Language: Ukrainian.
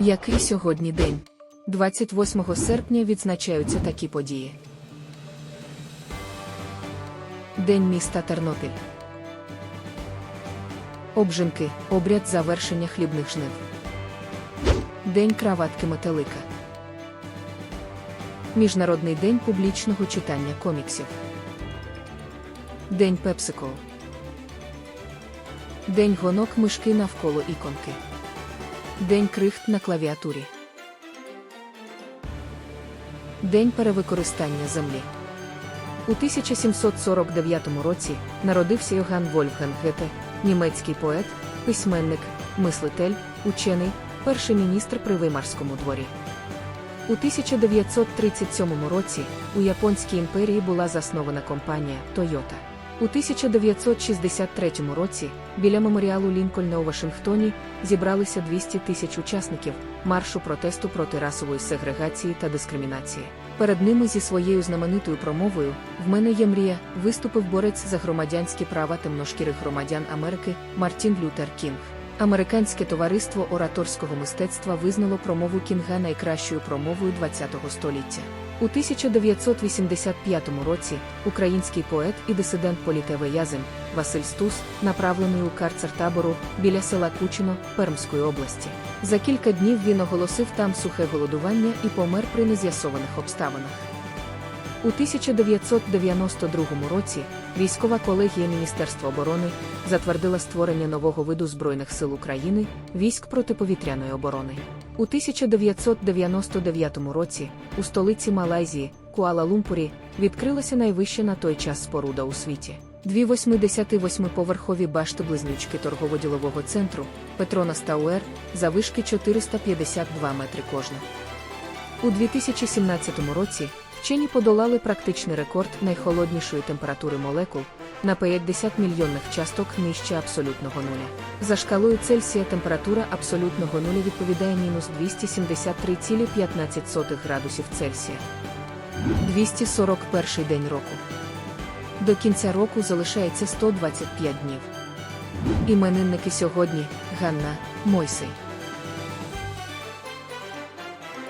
Який сьогодні день? 28 серпня відзначаються такі події. День міста Тернопіль. Обжинки. Обряд завершення хлібних жнив. День краватки метелика. Міжнародний день публічного читання коміксів. День пепсико. День гонок мишки навколо іконки. День крихт на клавіатурі. День перевикористання землі. У 1749 році народився Йоганн Вольфганг Гете, німецький поет, письменник, мислитель, учений, перший міністр при Веймарському дворі. У 1937 році у Японській імперії була заснована компанія Toyota. У 1963 році біля меморіалу Лінкольна у Вашингтоні зібралися 200 тисяч учасників маршу протесту проти расової сегрегації та дискримінації. Перед ними зі своєю знаменитою промовою В мене є мрія виступив борець за громадянські права темношкірих громадян Америки Мартін Лютер Кінг. Американське товариство ораторського мистецтва визнало промову Кінга найкращою промовою ХХ століття. У 1985 році український поет і дисидент політевий язем Василь Стус, направлений у карцер табору біля села Кучино Пермської області. За кілька днів він оголосив там сухе голодування і помер при нез'ясованих обставинах. У 1992 році військова колегія Міністерства оборони затвердила створення нового виду Збройних сил України військ протиповітряної оборони. У 1999 році у столиці Малайзії, Куала-Лумпурі, відкрилася найвища на той час споруда у світі. Дві 88-поверхові башти-близнючки торгово-ділового центру Петронас Тауер завишки 452 метри кожна. У 2017 році вчені подолали практичний рекорд найхолоднішої температури молекул на 50 мільйонних часток нижче абсолютного нуля. За шкалою Цельсія температура абсолютного нуля відповідає мінус 273,15 градусів Цельсія. 241 день року. До кінця року залишається 125 днів. Іменинники сьогодні Ганна Мойсей.